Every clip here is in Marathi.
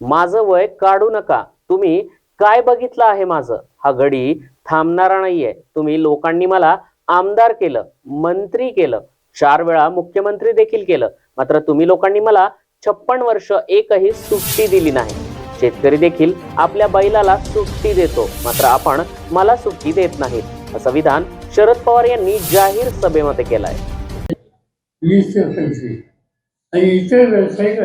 माझं वय काढू नका. तुम्ही काय बघितलं आहे माझं? हा घडी थांबणारा नाहीये. तुम्ही लोकांनी मला आमदार केलं मंत्री केलं चार वेळा मुख्यमंत्री देखील केलं. मात्र तुम्ही लोकांनी मला छप्पन वर्ष एकही सुट्टी दिली नाही. शेतकरी देखील आपल्या बैलाला सुट्टी देतो. मात्र आपण मला सुट्टी देत नाही असं विधान शरद पवार यांनी जाहीर सभेमध्ये केलंय. आहे आणि इतर व्यावसायिक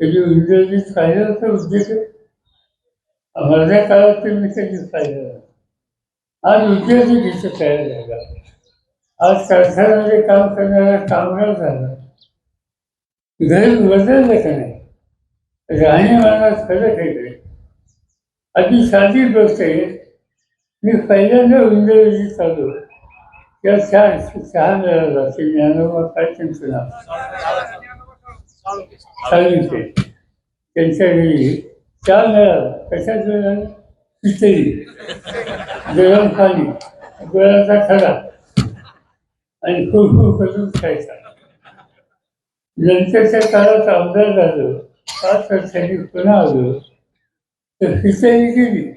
त्याची वीस फायदा तर उद्देश माझ्या काळात तर मी कधीच पाहिलं आज उद्योगिक इथं तयार झाला आज कारखान्यामध्ये काम करणारा कामगार झाला घर बदललं का नाही राहणीमानात फरक आहे अगदी साधी गोष्ट आहे मी पहिल्यांदा उंदरजी चालू त्या चहा चहा मिळाला ते ज्ञानोबा काय त्यांचं नाव चालूचे त्यांच्या वेळी चहा मिळाला कशाच मिळाला खिचडी गरम पाणी गुळाचा खडा. आणि खूप करून खायचा. नंतरच्या काळात आमदार झालो. पाच वर्षांनी पुन्हा आलो. तर खिचडी गेली.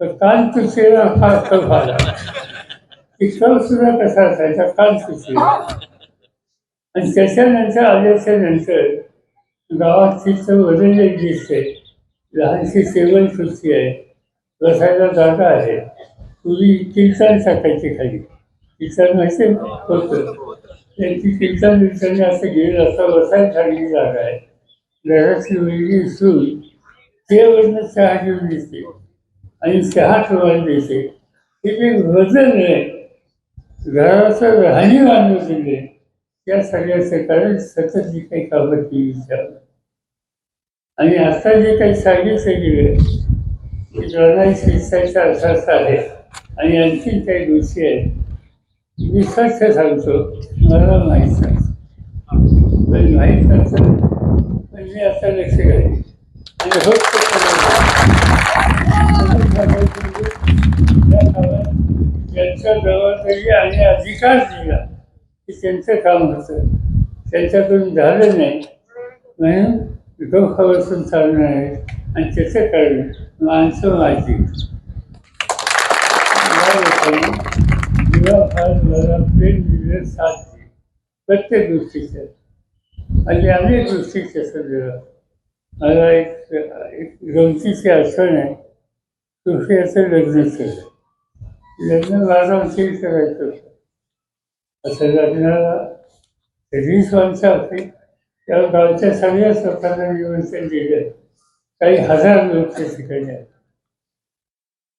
तर कान तुसेला फार कफ आला. की कफ सुद्धा कसा असायचा? कान तुझे आणि त्याच्यानंतर आल्याच्यानंतर गावात तिथं बदलले दिसते. लहानशी सेवन खुर्ची आहे. बसायला जागा आहे. पूर्वी कीर्तन टाकायची खाली. कीर्तन माहिती होतं त्यांची कीर्तन विर्तन असं गेलं असं बसायला चांगली जागा आहे. घराची मुलगी सून वजन चहा घेऊन दिसते. आणि चहा ठेवायला देते हे जे वजन आहे घराचं राहणीमान दिले या सगळ्या कारण सतत जी काही कामं केली विचार आणि आता जे काही सांगितलं गेलं की लढाई शिक्षाचा असाच आहे. आणि आणखी काही गोष्टी आहेत मी सत्य सांगतो मला माहीत सांगतो. पण माहीत नसतं पण मी आता लक्ष घालेन. आणि होत त्यांच्या जबाबदारी आणि अधिकार दिला की त्यांचं काम होतं त्यांच्याकडून झालं नाही. म्हणून डोकं बसून चालणार आहे. आणि त्याचं कारण माणसं माझी. या मला प्रेम दिलं साथ दिली. प्रत्येक गोष्टीचं. आणि अनेक गोष्टीचं सगळं. मला एक एक गमतीची आठवण आहे. असं लग्न केलं. लग्न बारामती करायचं होतं. वीस माणसं होती. त्या गावच्या सगळ्याच लोकांना निमंत्रण दिलं काही हजार लोक त्या ठिकाणी आहेत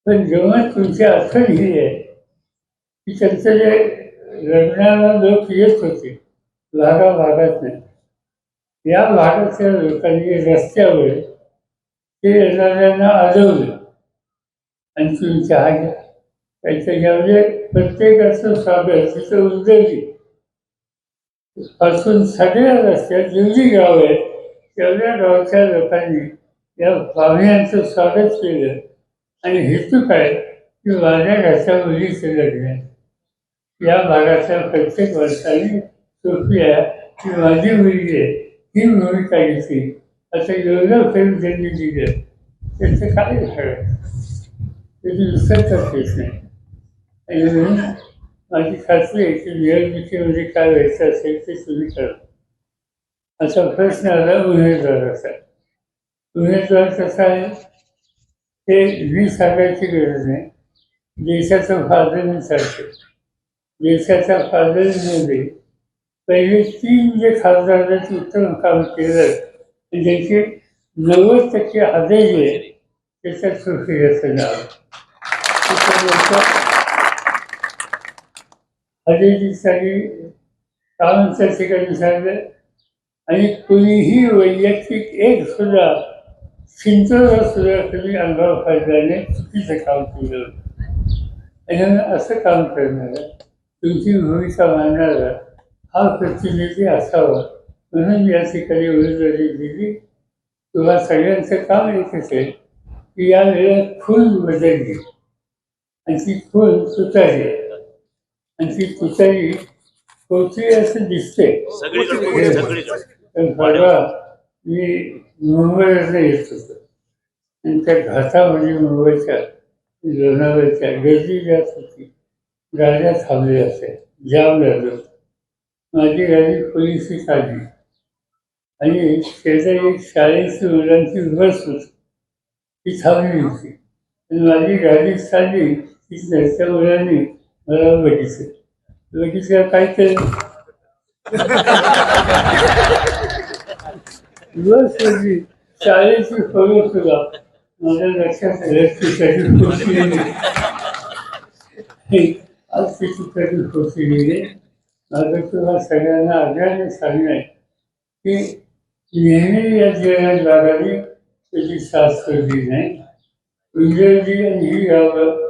पण जेव्हा तुमची आठवण ही आहे की त्यांचं जे लग्नाला लोक येत होते लागा भागात नाही या भागातल्या लोकांनी रस्त्यावर ते येणाऱ्यांना अडवलं. आणि तुम्ही चहा घ्या त्याच्यामध्ये प्रत्येकाचं स्वागत तिथं उद्योगी पासून सगळ्या रस्त्यात जेवढी गाव आहेत तेवढ्या गावच्या लोकांनी या पाहुण्यांचं स्वागत केलं आणि हेतू काय की माझ्या घरच्या मुलीचं लग्न आहे. या भागाच्या प्रत्येक वर्षाने सोफिया की माझी मुलगी आहे ही भूमिका घेतली असं एवढं फिल्म त्यांनी दिलं त्याचं काय झालं त्याची विसरताच येत नाही आणि म्हणून माझी खात्री आहे की निवडणुकीमध्ये काय व्हायचं असेल ते तुम्ही करा. असा प्रश्न आला उमेदवाराचा. उमेदवार कसा आहे? ते मी सांगायची गरज नाही. देशाचं फादर सारखे देशाच्या फादरमध्ये पहिले तीन जे खासदारांनी उत्तम काम केलं आणि ज्याचे नव्वद टक्के आदेश जे आहे, त्याच्यात सुखी नाव. हजेरीसाठी हजेची कामांच्या ठिकाणी सांगितलं आणि कुणीही वैयक्तिक एक सुद्धा चिंतन सुद्धा तुम्ही अंगावर फायद्याने चुकीचं काम केलं. होतं आणि असं काम करणारा तुमची भूमिका मांडणारा हा प्रतिनिधी असावा. म्हणून या ठिकाणी उमेदवारी दिली. तुम्हा सगळ्यांचं काम एकच आहे की या वेळेला खून बदलली आणि ती खून सुतारी आणि ती तुतारी होती असं दिसते सगळीकडे सगळीकडे. पण परवा मी मुंबईला येत होतो. आणि त्या घाटामध्ये मुंबईच्या लोणावळ्याच्या गर्दी जास्त होती. गाड्या थांबल्या असे जाम झालं. माझी गाडी पोलिसी काढली आणि शेजारी एक शाळेची मुलांची बस होती. ती थांबली होती. आणि माझी गाडी चालली की त्या मुलांनी मला बघितलं बघितलं काय ते बस होती शाळेची फळं सुद्धा. माझ्या लक्षात आलं की कधी पोचलेली आज तिची खुर्ची पोचलेली माझं तुला सगळ्यांना आग्रहाने सांगणं आहे की नेहमी या जगात लागावी त्याची साथ सोडली नाही. इंग्रजी आणि ही गावं